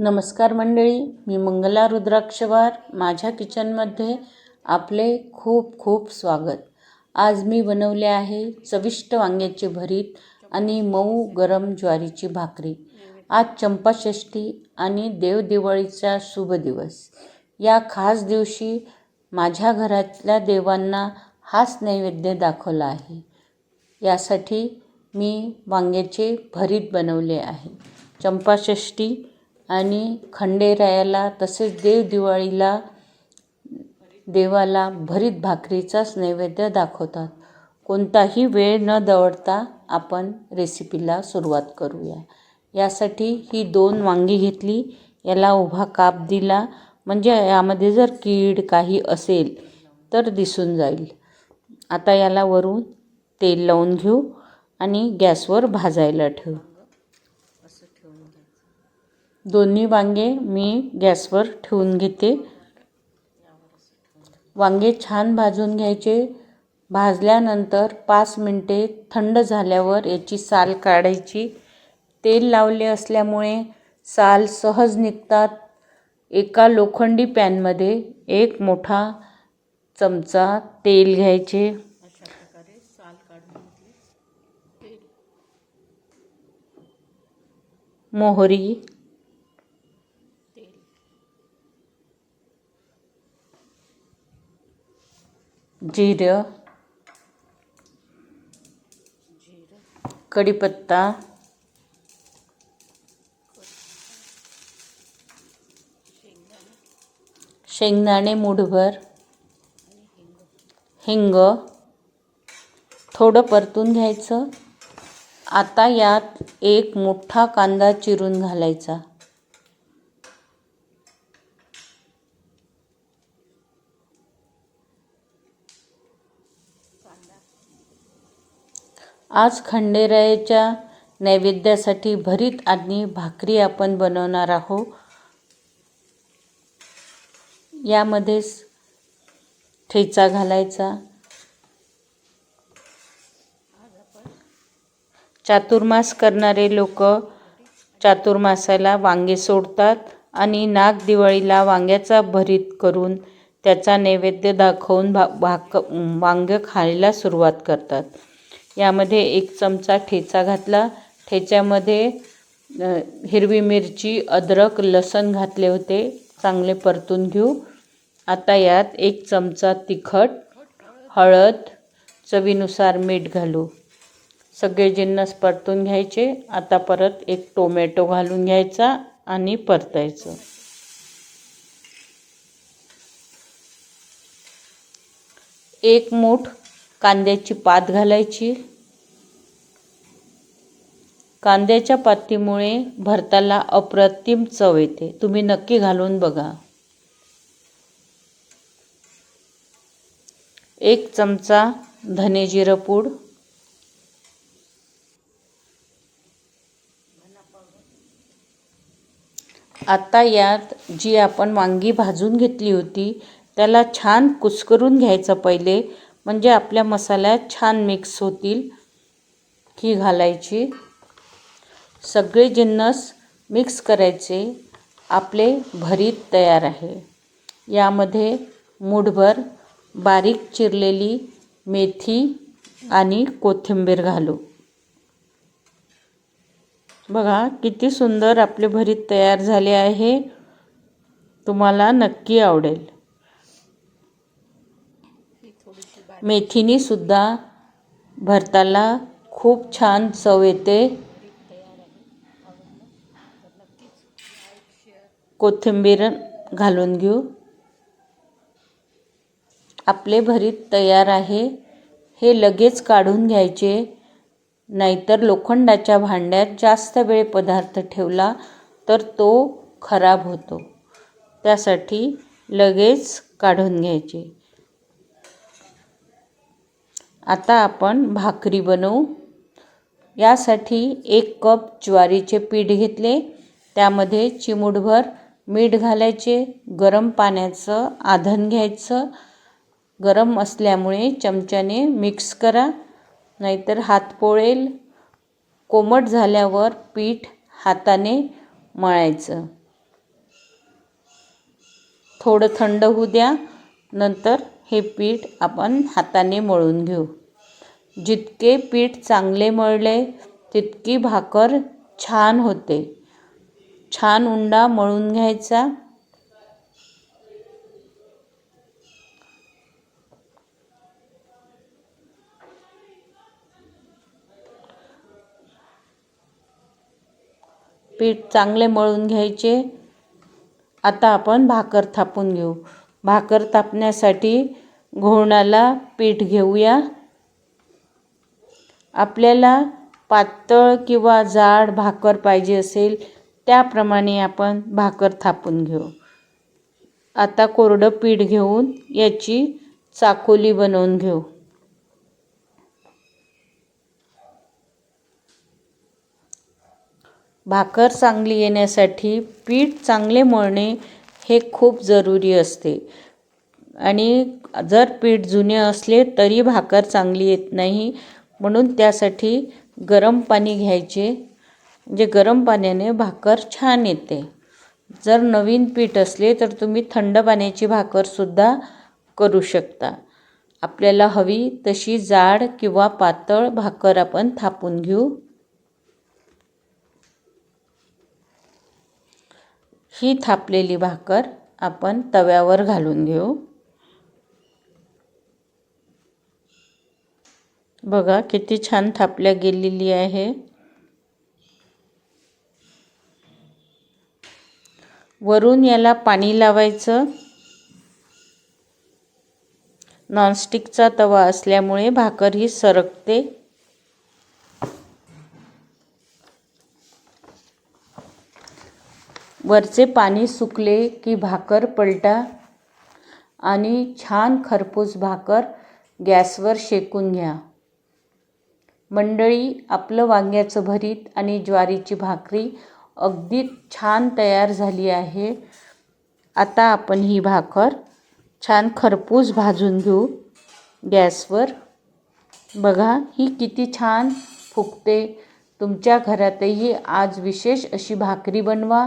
नमस्कार मंडळी मी मंगला रुद्राक्षवार माझ्या किचनमध्ये आपले खूप खूप स्वागत. आज मी बनवले आहे चविष्ट वांग्याचे भरीत आणि मऊ गरम ज्वारीची भाकरी. आज चंपाषष्ठी आणि देवदिवाळीचा शुभ दिवस. या खास दिवशी माझ्या घरातल्या देवांना हाच नैवेद्य दाखवला आहे. यासाठी मी वांग्याचे भरीत बनवले आहे. चंपाषष्ठी आणि खंडेरायाला तसेच देवदिवाळीला देवाला भरीत भाकरीचाच नैवेद्य दाखवतात. कोणताही वेळ न दवडता आपण रेसिपीला सुरुवात करूया. यासाठी ही दोन वांगी घेतली. याला उभा काप दिला. म्हणजे यामध्ये जर कीड काही असेल तर दिसून जाईल. आता याला वरून तेल लावून घेऊ आणि गॅसवर भाजायला ठेवू. दोन्ही वांगे मी गॅसवर ठेवून घेते. वांगे छान भाजून घ्यायचे. भाजल्यानंतर पाच मिनटे थंड झाल्यावर याची साल काढायची. तेल लावले असल्यामुळे साल सहज निघतात. एका लोखंडी पॅनमध्ये एक मोठा चमचा तेल घ्यायचे. मोहरी जिरं कढीपत्ता शेंगदाणे मुठभर हिंग थोडं परतून घ्यायचं. आता यात एक मोठा कांदा चिरून घालायचा. आज खंडेरायाच्या नैवेद्यासाठी भरीत आणि भाकरी आपण बनवणार आहोत. यामध्येच ठेचा घालायचा. चातुर्मास करणारे लोक चातुर्मासाला वांगे सोडतात आणि नाग दिवाळीला वांग्याचा भरीत करून त्याचा नैवेद्य दाखवून भा भाक वांगं खायला सुरुवात करतात. यामध्ये एक चमचा ठेचा घातला. ठेच्यामध्ये हिरवी मिरची अद्रक लसण घातले होते. चांगले परतून घेऊ. आता यात एक चमचा तिखट हळद चवीनुसार मीठ घालू. सगळे जिन्नस परतून घ्यायचे. आता परत एक टोमॅटो घालून घ्यायचा आणि परतायचं. एक मूठ कांद्याची पात घालायची. कांद्याच्या पातीमुळे भरताला अप्रतिम चव येते. तुम्ही नक्की घालून बघा. एक चमचा धने जिरं पूड. आता यात जी आपण वांगी भाजून घेतली होती त्याला छान कुस्करून घ्यायचं पहिले. म्हणजे आपल्या मसाल्यात छान मिक्स होतील ही घालायची. सगळे जिन्नस मिक्स करायचे. आपले भरीत तयार आहे. यामध्ये मूठभर बारीक चिरलेली मेथी आणि कोथिंबीर घालू. बघा किती सुंदर आपले भरीत तयार झाले आहे. तुम्हाला नक्की आवडेल. मेथीनीसुद्धा भरताला खूप छान चव येते. कोथिंबीर घालून घेऊ. आपले भरीत तयार आहे. हे लगेच काढून घ्यायचे. नाहीतर लोखंडाच्या भांड्यात जास्त वेळ पदार्थ ठेवला तर तो खराब होतो. त्यासाठी लगेच काढून घ्यायचे. आता आपण भाकरी बनवू. यासाठी एक कप ज्वारीचे पीठ घेतले. त्यामध्ये चिमूटभर मीठ घालायचे गरम पाण्याचं आधण घ्यायचं. गरम असल्यामुळे चमच्याने मिक्स करा नाहीतर हात पोळेल. कोमट झाल्यावर पीठ हाताने मळायचं. थोडं थंड होऊ द्या नंतर हे पीठ आपण हाताने मळून घेऊ. जितके पीठ चांगले मळले तितकी भाकर छान होते. छान उंडा मळून घ्यायचा. पीठ चांगले मळून घ्यायचे. आता आपण भाकर थापून घेऊ. भाकर तापण्यासाठी घोळणाला पीठ घेऊया. आपल्याला पातळ किंवा जाड भाकर पाहिजे असेल त्याप्रमाणे आपण भाकर थापून घेऊ. आता कोरडं पीठ घेऊन याची चाकोली बनवून घेऊ. भाकर चांगली येण्यासाठी पीठ चांगले मळणे हे खूप जरुरी असते. आणि जर पीठ जुने असले तरी भाकर चांगली येत नाही. म्हणून त्यासाठी गरम पाणी घ्यायचे. म्हणजे गरम पाण्याने भाकर छान येते. जर नवीन पीठ असले तर तुम्ही थंड पाण्याची भाकरसुद्धा करू शकता. आपल्याला हवी तशी जाड किंवा पातळ भाकर आपण थापून घेऊ. ही थापलेली भाकर आपण तव्यावर घालून घेऊ. बघा किती छान थापल्या गेलेली आहे. वरून याला पाणी लावायचं. नॉनस्टिकचा तवा असल्यामुळे भाकर ही सरकते. वरचे पाणी सुकले की भाकर पलटा आणि छान खरपूस भाकर गॅसवर शेकून घ्या. मंडळी आपलं वांग्याचं भरीत आणि ज्वारीची भाकरी अगदी छान तयार झाली आहे. आता आपण ही भाकर छान खरपूस भाजून घेऊ गॅसवर. बघा ही किती छान फुगते. तुमच्या घरातही आज विशेष अशी भाकरी बनवा.